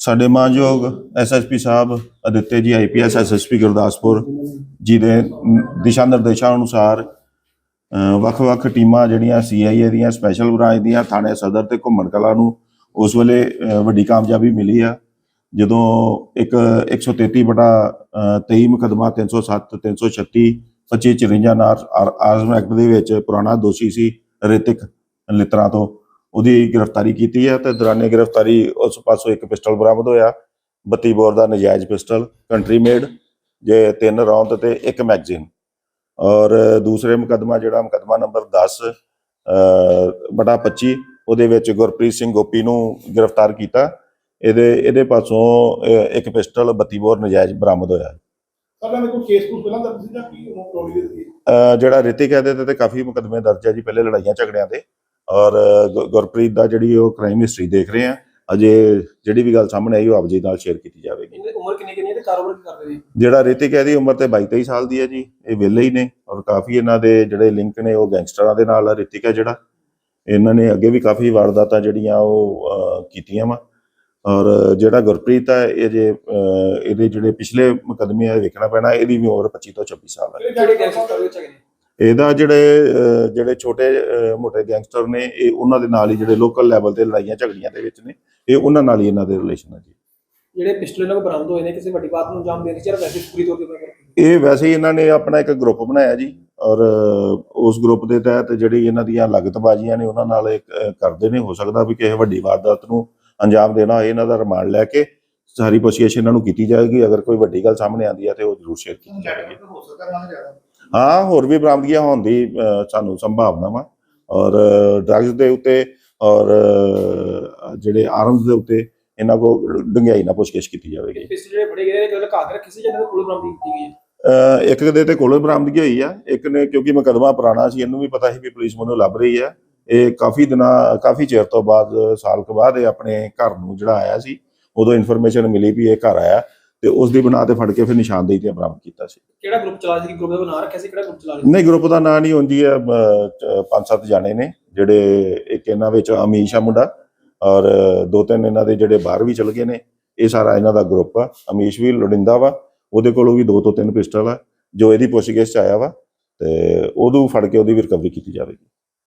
ਸਾਡੇ ਮਾਨਯੋਗ ਐਸਐਸਪੀ ਸਾਹਿਬ, ਅਦਿੱਤੇ ਜੀ ਆਈਪੀਐਸ ਐਸਐਸਪੀ ਗੁਰਦਾਸਪੁਰ ਜੀ ਦੇ ਦਿਸ਼ਾ ਨਿਰਦੇਸ਼ਾਂ ਅਨੁਸਾਰ ਵੱਖ-ਵੱਖ ਟੀਮਾਂ ਜਿਹੜੀਆਂ ਸੀਆਈਏ ਦੀਆਂ ਸਪੈਸ਼ਲ ਬ੍ਰਾਂਚ ਦੀਆਂ, ਥਾਣੇ ਸਦਰ ਤੇ ਘੁੰਮਣ ਕਲਾ ਨੂੰ ਉਸ ਵੇਲੇ ਵੱਡੀ ਕਾਮਯਾਬੀ ਮਿਲੀ ਆ। ਜਦੋਂ ਇੱਕ 133 ਬਟਾ 23 ਮੁਕਦਮਾ 307 336 2554 ਨਾਲ ਆਰ- ਆਜ਼ਮ ਐਕਟ ਦੇ ਵਿੱਚ ਪੁਰਾਣਾ ਦੋਸ਼ੀ ਸੀ ਰਿਤਿਕ ਲਿਤਰਾ ਤੋਂ। ਉਹਦੀ ਗ੍ਰਿਫਤਾਰੀ ਕੀਤੀ ਹੈ ਤੇ ਦੌਰਾਨੇ ਗ੍ਰਿਫਤਾਰੀ ਉਸ ਪਾਸੋਂ ਇੱਕ ਪਿਸਟਲ ਬਰਾਮਦ ਹੋਇਆ। 32 ਬੋਰ ਦਾ ਨਜਾਇਜ਼ ਪਿਸਟਲ ਕੰਟਰੀ ਮੇਡ ਜੇ ਤਿੰਨ ਰੌਂਦ ਤੇ ਇੱਕ ਮੈਗਜ਼ੀਨ। ਔਰ ਦੂਸਰੇ ਮੁਕਦਮਾ ਜਿਹੜਾ ਮੁਕਦਮਾ ਨੰਬਰ 10 ਅ, ਬਟਾ 25 ਉਹਦੇ ਵਿੱਚ ਗੁਰਪ੍ਰੀਤ ਸਿੰਘ ਗੋਪੀ ਨੂੰ ਗ੍ਰਿਫਤਾਰ ਕੀਤਾ। ਇਹਦੇ ਇਹਦੇ ਪਾਸੋਂ ਇੱਕ ਪਿਸਟਲ 32 ਬੋਰ ਨਜਾਇਜ਼ ਬਰਾਮਦ ਹੋਇਆ। ਸਾਡਾ ਕੋਈ ਕੇਸ ਕੁਝ ਪਹਿਲਾਂ ਦਰਜ ਸੀ ਜਾਂ ਕੀ ਉਹ ਪ੍ਰੋਬਲਮ ਸੀ ਅ, ਜਿਹੜਾ ਰਿਤਿਕ ਹੈ ਤੇ ਕਾਫੀ ਮੁਕਦਮੇ ਦਰਜ ਹੈ ਜੀ ਪਹਿਲੇ ਲੜਾਈਆਂ ਝਗੜਿਆਂ ਦੇ ਔਰ ਗੁਰਪ੍ਰੀਤ ਦਾ ਜਿਹੜੀ ਉਹ ਕ੍ਰਾਈਮ ਹਿਸਟਰੀ ਦੇਖ ਰਹੇ ਆ ਅਜੇ ਜਿਹੜੀ ਵੀ ਗੱਲ ਸਾਹਮਣੇ ਆਈ ਉਹ ਆਪ ਜੀ ਨਾਲ ਸ਼ੇਅਰ ਕੀਤੀ ਜਾਵੇਗੀ। ਇਹਦੀ ਉਮਰ ਕਿੰਨੀ ਕਿੰਨੀ ਹੈ ਤੇ ਕਾਰੋਬਾਰ ਕੀ ਕਰਦੇ ਨੇ? ਜਿਹੜਾ ਰਿਤਿਕ ਹੈ ਦੀ ਉਮਰ ਤੇ 22 23 ਸਾਲ ਦੀ ਹੈ ਜੀ ਇਹ ਵਿਹਲੇ ਹੀ ਨੇ। ਔਰ ਕਾਫੀ ਇਹਨਾਂ ਦੇ ਜਿਹੜੇ ਲਿੰਕ ਨੇ ਉਹ ਗੈਂਗਸਟਰਾਂ ਦੇ ਨਾਲ ਆ ਰਿਤਿਕ ਹੈ ਜਿਹੜਾ। ਇਹਨਾਂ ਨੇ ਅੱਗੇ ਵੀ ਕਾਫੀ ਵਾਰਦਾਤਾਂ ਜਿਹੜੀਆਂ ਉਹ ਕੀਤੀਆਂ ਵਾ। ਔਰ ਜਿਹੜਾ ਗੁਰਪ੍ਰੀਤ ਹੈ ਇਹ ਜੇ ਇਹਦੇ ਜਿਹੜੇ ਪਿਛਲੇ ਮੁਕਦਮੇ ਆ ਵੇਖਣਾ ਪੈਣਾ ਇਹਦੀ ਵੀ ਉਮਰ 25 ਤੋਂ 26 ਸਾਲ ਹੈ। ਕਿਹੜੇ ਗੈਂਗਸਟਰ ਵਿੱਚ ਹੈਗੇ ਨੇ। ਇਹਦਾ ਜਿਹੜੇ ਜਿਹੜੇ ਛੋਟੇ ਮੋਟੇ ਗੈਂਗਸਟਰ ਨੇ ਇਹ ਉਹਨਾਂ ਦੇ ਨਾਲ ਹੀ ਜਿਹੜੇ ਲੋਕਲ ਲੈਵਲ ਤੇ ਲੜਾਈਆਂ ਝਗੜੀਆਂ ਦੇ ਵਿੱਚ ਨੇ ਇਹ ਉਹਨਾਂ ਨਾਲ ਹੀ ਇਹਨਾਂ ਦੇ ਰਿਲੇਸ਼ਨ ਹੈ ਜੀ। ਜਿਹੜੇ ਪਿਸਟਲ ਇਹਨਾਂ ਬਰਾਮਦ ਹੋਏ ਨੇ ਕਿਸੇ ਵੱਡੀ ਬਾਤ ਨੂੰ ਅੰਜਾਮ ਦੇਣ ਦੀ ਚਾਹ ਵੈਸੇ ਪੂਰੀ ਤੌਰ ਤੇ ਇਹ ਵੈਸੇ ਹੀ ਇਹਨਾਂ ਨੇ ਆਪਣਾ ਇੱਕ ਗਰੁੱਪ ਬਣਾਇਆ ਜੀ ਔਰ ਉਸ ਗਰੁੱਪ ਦੇ ਤਹਿਤ ਜਿਹੜੀ ਇਹਨਾਂ ਦੀਆਂ ਲਗਤਬਾਜ਼ੀਆਂ ਨੇ ਉਹਨਾਂ ਨਾਲ ਕਰਦੇ ਨੇ ਹੋ ਸਕਦਾ ਵੀ ਕਿਸੇ ਵੱਡੀ ਵਾਰਦਾਤ ਨੂੰ ਅੰਜਾਮ ਦੇਣਾ ਹੋਏ ਇਹਨਾਂ ਦਾ ਰਿਮਾਂਡ ਲੈ ਕੇ ਸਾਰੀ ਪੁੱਛਗਿੱਛ ਇਹਨਾਂ ਨੂੰ ਕੀਤੀ ਜਾਏਗੀ ਅਗਰ ਕੋਈ ਵੱਡੀ ਗੱਲ ਸਾਹਮਣੇ ਆਉਂਦੀ ਹੈ ਤੇ ਉਹ ਜ਼ਰੂਰ ਸ਼ੇਅਰ ਕੀਤੀ ਜਾਏਗੀ। ਹੋ ਸਕਦਾ ਨਾ ਜ਼ਿਆਦਾ। ਹਾਂ ਹੋਰ ਵੀ ਬਰਾਮਦਗੀਆਂ ਹੋਣ ਦੀ ਸਾਨੂੰ ਸੰਭਾਵਨਾ ਵਾ। ਔਰ ਡਰੱਗਸ ਦੇ ਉੱਤੇ ਔਰ ਜਿਹੜੇ ਆਰਮਸ ਦੇ ਉੱਤੇ ਇਹਨਾਂ ਕੋ ਡੰਗਾਈ ਨਾਲ ਪੁੱਛਗਿੱਛ ਕੀਤੀ ਜਾਵੇਗੀ। ਪਿਸਟਲ ਜਿਹੜੇ ਫੜੇ ਗਏ ਨੇ ਕਿ ਲੁਕਾ ਕੇ ਰੱਖੇ ਸੀ ਜਿਹਨਾਂ ਦੇ ਕੋਲ ਬਰਾਮਦ ਕੀਤੀ ਗਈ ਹੈ? ਇੱਕ ਦੇ ਤੇ ਕੋਲੋਂ ਬਰਾਮਦਗੀ ਹੋਈ ਆ। ਇੱਕ ਨੇ ਕਿਉਂਕਿ ਮੁਕੱਦਮਾ ਪੁਰਾਣਾ ਸੀ ਇਹਨੂੰ ਵੀ ਪਤਾ ਸੀ ਵੀ ਪੁਲਿਸ ਮੈਨੂੰ ਲੱਭ ਰਹੀ ਆ। ਇਹ ਕਾਫੀ ਦਿਨਾਂ ਕਾਫੀ ਚਿਰ ਤੋਂ ਬਾਅਦ ਸਾਲ ਕੁ ਬਾਅਦ ਇਹ ਆਪਣੇ ਘਰ ਨੂੰ ਜਿਹੜਾ ਆਇਆ ਸੀ ਉਦੋਂ ਇਨਫੋਰਮੇਸ਼ਨ ਮਿਲੀ ਵੀ ਇਹ ਘਰ ਆਇਆ। ਤੇ ਉਸ ਦੀ ਬਣਾ ਤੇ ਫੜ ਕੇ ਫਿਰ ਨਿਸ਼ਾਨਦੇਹੀ ਤੇ ਬਰਾਮਦ ਕੀਤਾ ਸੀ। ਕਿਹੜਾ ਗਰੁੱਪ ਚਲਾ ਸੀ? ਗਰੁੱਪ ਦਾ ਨਾਂ ਰੱਖਿਆ ਸੀ? ਕਿਹੜਾ ਗਰੁੱਪ ਚਲਾ ਸੀ? ਨਹੀਂ ਗਰੁੱਪ ਦਾ ਨਾਂ ਨਹੀਂ ਹੁੰਦੀ ਹੈ ਪੰਜ ਸੱਤ ਜਾਣੇ ਨੇ ਜਿਹੜੇ ਇੱਕ ਇਹਨਾਂ ਵਿੱਚ ਅਮੀਸ਼ ਆ ਮੁੰਡਾ ਔਰ ਦੋ ਤਿੰਨ ਇਹਨਾਂ ਦੇ ਜਿਹੜੇ ਬਾਹਰ ਵੀ ਚਲ ਗਏ ਨੇ ਇਹ ਸਾਰਾ ਇਹਨਾਂ ਦਾ ਗਰੁੱਪ ਆ। ਅਮੀਸ਼ ਵੀ ਲੋੜਿੰਦਾ ਵਾ ਉਹਦੇ ਕੋਲੋਂ ਵੀ ਦੋ ਤੋਂ ਤਿੰਨ ਪਿਸਟਲ ਆ ਜੋ ਇਹਦੀ ਪੁੱਛਗਿੱਛ ਚ ਆਇਆ ਵਾ ਤੇ ਉਹਨੂੰ ਫੜ ਕੇ ਉਹਦੀ ਵੀ ਰਿਕਵਰੀ ਕੀਤੀ ਜਾਵੇਗੀ।